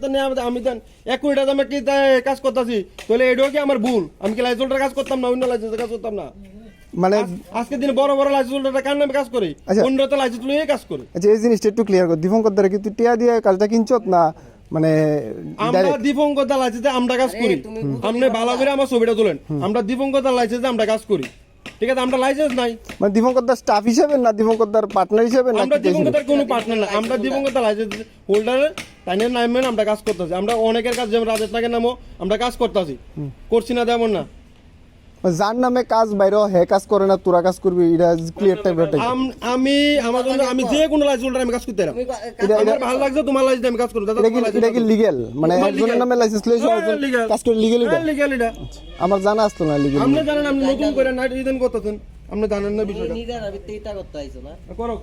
তো নেই আমাদের- আমি দেন এক কোটি টাকা দামে কাজ করতেছি? তাহলে এটাও কি আমার ভুল? আমি কি লাইসেন্সের কাজ করতাম না অন্য লাইসেন্সের কাজ করতাম না? মানে আজকে দিন বড় বড় লাইসেন্সটা কার নামে কাজ করি? আচ্ছা। অন্য তো লাইসেন্স লইয়ে কাজ করি। আচ্ছা এই জিনিসটা একটু ক্লিয়ার কর। দীপঙ্কর দ্বারা কি তুই টিয়া দিয়ে কাজটা কিনছত না মানে আমরা direct? দীপঙ্কর লাইসেন্সে আমরা কাজ করি। আপনি ভালো করে আমার ছবিটা তোলেন। আমরা দীপঙ্কর লাইসেন্সে আমরা কাজ করি। ঠিক আছে আমরা লাইসেন্স নাই। মানে দীপঙ্কর স্টাফ হিসেবে না দীপঙ্কর দার পার্টনার হিসেবে না আমরা কোনো পার্টনার না। আমরা লাইসেন্স হোল্ডারের তাইনের নামে আমরা কাজ করতেছি আমরা অনেকের কাজ যেমন রাজেশ নাগের নামও আমরা কাজ করতেছি করছি না তেমন না মানে যার নামে কাজ বাইরে হে কাজ করে না তোরা কাজ করবি এটা ক্লিয়ার টাইপ আমি আমার জন্য আমি যে কোনো লাইসেন্স হোল্ডার আমি কাজ করতে পারি আমার ভালো লাগছে তোমার লাইসেন্স আমি কাজ করতে দাদা এটা কি লিগেল মানে হ্যাঁ, একজনের নামে লাইসেন্স লইছে হ্যাঁ, একজন কাজ করে লিগেল এটা হ্যাঁ, legal এটা। আমার জানা আসতো না লিগেল আপনি জানেন আপনি নতুন করে নাইট করতেছেন আপনি জানেন না বিষয়টা নিজের করতে আইছো না করো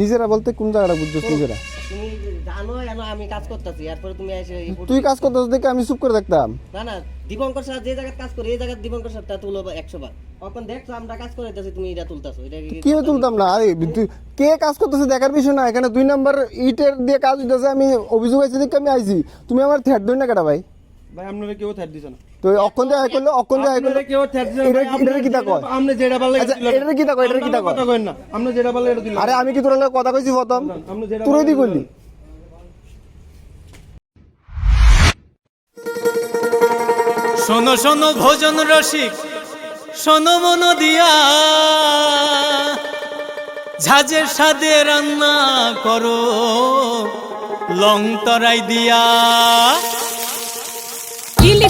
নিজেরা বলতে কোন জায়গাটা বুঝছিস নিজেরা তুমি জানো এনো আমি কাজ করতেছি? এরপরে তুমি এসে তুই কাজ করতেছ দেখে আমি চুপ করে দেখতাম। না না দীপঙ্কর স্যার যে জায়গায় কাজ করে এই জায়গায় দীপঙ্কর স্যারটা তুলো একশো বার। তখন দেখছ আমরা কাজ করে তুমি এটা তুলতাছো। এটা কি- তুলতাম না? আরে তুই কে কাজ করতেছে দেখার বিষয় না। এখানে দুই নাম্বার ইটের দিয়ে কাজ হইতাছে আমি অভিযোগ আছে দেখে আমি আইছি। তুমি আমার থ্যাট ধরি না কাটা ভাই? ভাই আপনারা কেউ থ্যাট দিছে না। তো অক্ষণ দিয়ে হাই করল অক্ষণ দিয়ে করল কেউ থ্যাট দিছে এটা এটা কি তা কয়? আপনি যেটা বললে আচ্ছা, কি তা কয়, এটার কি তা কয়? কথা কইন না আপনি যেটা বললে এটা দিলেন। আরে আমি কি তোর লগে কথা কইছি প্রথম? আপনি যেটা দি করলি শোনো শোনো ভোজন রসিক। শোনো মন দিয়া। ঝাঁঝের সাদে রান্না করো লং তরাই দিয়া।